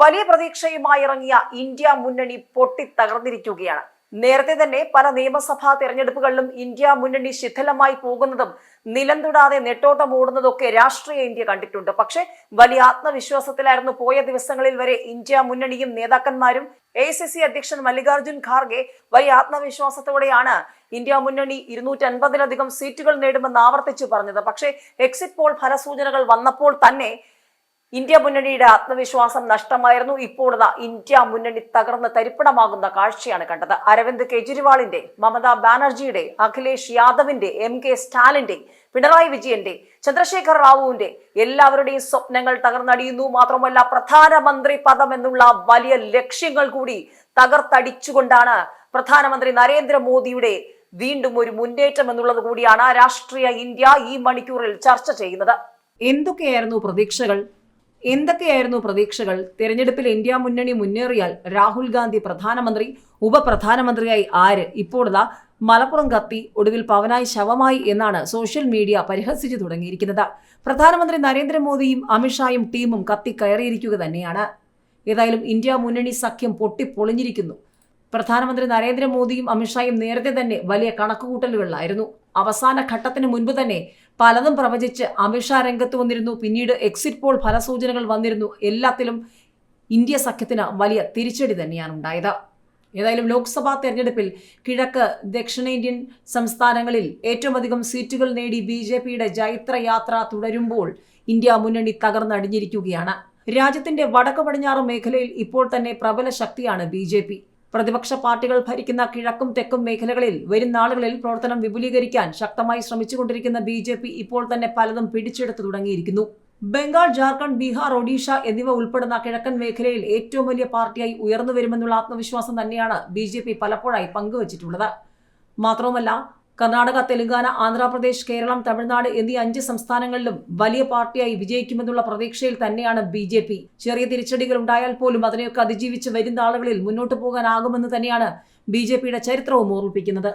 വലിയ പ്രതീക്ഷയുമായി ഇറങ്ങിയ ഇന്ത്യ മുന്നണി പൊട്ടിത്തകർന്നിരിക്കുകയാണ്. നേരത്തെ തന്നെ പല നിയമസഭാ തെരഞ്ഞെടുപ്പുകളിലും ഇന്ത്യ മുന്നണി ശിഥിലമായി പോകുന്നതും നിലന്തുടാതെ നെട്ടോട്ടം ഓടുന്നതൊക്കെ രാഷ്ട്രീയ ഇന്ത്യ കണ്ടിട്ടുണ്ട്. പക്ഷെ വലിയ ആത്മവിശ്വാസത്തിലായിരുന്നു പോയ ദിവസങ്ങളിൽ വരെ ഇന്ത്യ മുന്നണിയും നേതാക്കന്മാരും എ അധ്യക്ഷൻ മല്ലികാർജുൻ ഖാർഗെ വലിയ ആത്മവിശ്വാസത്തോടെയാണ് ഇന്ത്യ മുന്നണി ഇരുന്നൂറ്റി അൻപതിലധികം സീറ്റുകൾ നേടുമെന്ന് ആവർത്തിച്ചു പറഞ്ഞത്. പക്ഷേ എക്സിറ്റ് പോൾ ഫലസൂചനകൾ വന്നപ്പോൾ തന്നെ ഇന്ത്യ മുന്നണിയുടെ ആത്മവിശ്വാസം നഷ്ടമായിരുന്നു. ഇപ്പോൾ ഇതാ ഇന്ത്യ മുന്നണി തകർന്ന് തരിപ്പണമാകുന്ന കാഴ്ചയാണ് കണ്ടത്. അരവിന്ദ് കെജ്രിവാളിന്റെ മമതാ ബാനർജിയുടെ അഖിലേഷ് യാദവിന്റെ എം കെ സ്റ്റാലിന്റെ പിണറായി വിജയന്റെ ചന്ദ്രശേഖർ റാവുവിന്റെ എല്ലാവരുടെയും സ്വപ്നങ്ങൾ തകർന്നടിയുന്നു. മാത്രമല്ല പ്രധാനമന്ത്രി പദം എന്നുള്ള വലിയ ലക്ഷ്യങ്ങൾ കൂടി തകർത്തടിച്ചുകൊണ്ടാണ് പ്രധാനമന്ത്രി നരേന്ദ്രമോദിയുടെ വീണ്ടും ഒരു മുന്നേറ്റം എന്നുള്ളത് കൂടിയാണ് രാഷ്ട്രീയ ഇന്ത്യ ഈ മണിക്കൂറിൽ ചർച്ച ചെയ്യുന്നത്. എന്തൊക്കെയായിരുന്നു പ്രതീക്ഷകൾ? എന്തൊക്കെയായിരുന്നു പ്രതീക്ഷകൾ? തെരഞ്ഞെടുപ്പിൽ ഇന്ത്യ മുന്നണി മുന്നേറിയാൽ രാഹുൽ ഗാന്ധി പ്രധാനമന്ത്രി ഉപപ്രധാനമന്ത്രിയായി ആര്? ഇപ്പോഴതാ മലപ്പുറം കത്തി ഒടുവിൽ പവനായി ശവമായി എന്നാണ് സോഷ്യൽ മീഡിയ പരിഹസിച്ചു തുടങ്ങിയിരിക്കുന്നത്. പ്രധാനമന്ത്രി നരേന്ദ്രമോദിയും അമിത്ഷായും ടീമും കത്തി കയറിയിരിക്കുക തന്നെയാണ്. ഏതായാലും ഇന്ത്യ മുന്നണി സഖ്യം പൊട്ടിപ്പൊളിഞ്ഞിരിക്കുന്നു. പ്രധാനമന്ത്രി നരേന്ദ്രമോദിയും അമിത്ഷായും നേരത്തെ തന്നെ വലിയ കണക്കുകൂട്ടലുകളിലായിരുന്നു. അവസാന ഘട്ടത്തിന് മുൻപ് തന്നെ പലതും പ്രവചിച്ച് അമിത്ഷാ രംഗത്ത് വന്നിരുന്നു. പിന്നീട് എക്സിറ്റ് പോൾ ഫലസൂചനകൾ വന്നിരുന്നു. എല്ലാത്തിലും ഇന്ത്യ സഖ്യത്തിന് വലിയ തിരിച്ചടി തന്നെയാണ് ഉണ്ടായത്. ഏതായാലും ലോക്സഭാ തെരഞ്ഞെടുപ്പിൽ കിഴക്ക് ദക്ഷിണേന്ത്യൻ സംസ്ഥാനങ്ങളിൽ ഏറ്റവും അധികം സീറ്റുകൾ നേടി ബി ജെ പിയുടെ ജൈത്രയാത്ര തുടരുമ്പോൾ ഇന്ത്യ മുന്നണി തകർന്നടിഞ്ഞിരിക്കുകയാണ്. രാജ്യത്തിന്റെ വടക്ക് പടിഞ്ഞാറ് മേഖലയിൽ ഇപ്പോൾ തന്നെ പ്രബല ശക്തിയാണ് ബി പ്രതിപക്ഷ പാർട്ടികൾ ഭരിക്കുന്ന കിഴക്കും തെക്കും മേഖലകളിൽ വരും നാളുകളിൽ പ്രവർത്തനം വിപുലീകരിക്കാൻ ശക്തമായി ശ്രമിച്ചുകൊണ്ടിരിക്കുന്ന ബി ജെ പി ഇപ്പോൾ തന്നെ പലതും പിടിച്ചെടുത്തു തുടങ്ങിയിരിക്കുന്നു. ബംഗാൾ ജാർഖണ്ഡ് ബീഹാർ ഒഡീഷ എന്നിവ ഉൾപ്പെടുന്ന കിഴക്കൻ മേഖലയിൽ ഏറ്റവും വലിയ പാർട്ടിയായി ഉയർന്നു വരുമെന്നുള്ള ആത്മവിശ്വാസം തന്നെയാണ് ബി ജെ പി പലപ്പോഴായി പങ്കുവച്ചിട്ടുള്ളത്. മാത്രവുമല്ല കർണാടക തെലങ്കാന ആന്ധ്രാപ്രദേശ് കേരളം തമിഴ്നാട് എന്നീ അഞ്ച് സംസ്ഥാനങ്ങളിലും വലിയ പാർട്ടിയായി വിജയിക്കുമെന്നുള്ള പ്രതീക്ഷയിൽ തന്നെയാണ് ബി ജെ പി. ചെറിയ തിരിച്ചടികൾ ഉണ്ടായാൽ പോലും അതിനെയൊക്കെ അതിജീവിച്ച് വരുന്ന ആളുകളിൽ മുന്നോട്ട് പോകാനാകുമെന്ന് തന്നെയാണ് ബി ജെ പിയുടെ ചരിത്രവും ഓർമ്മിപ്പിക്കുന്നത്.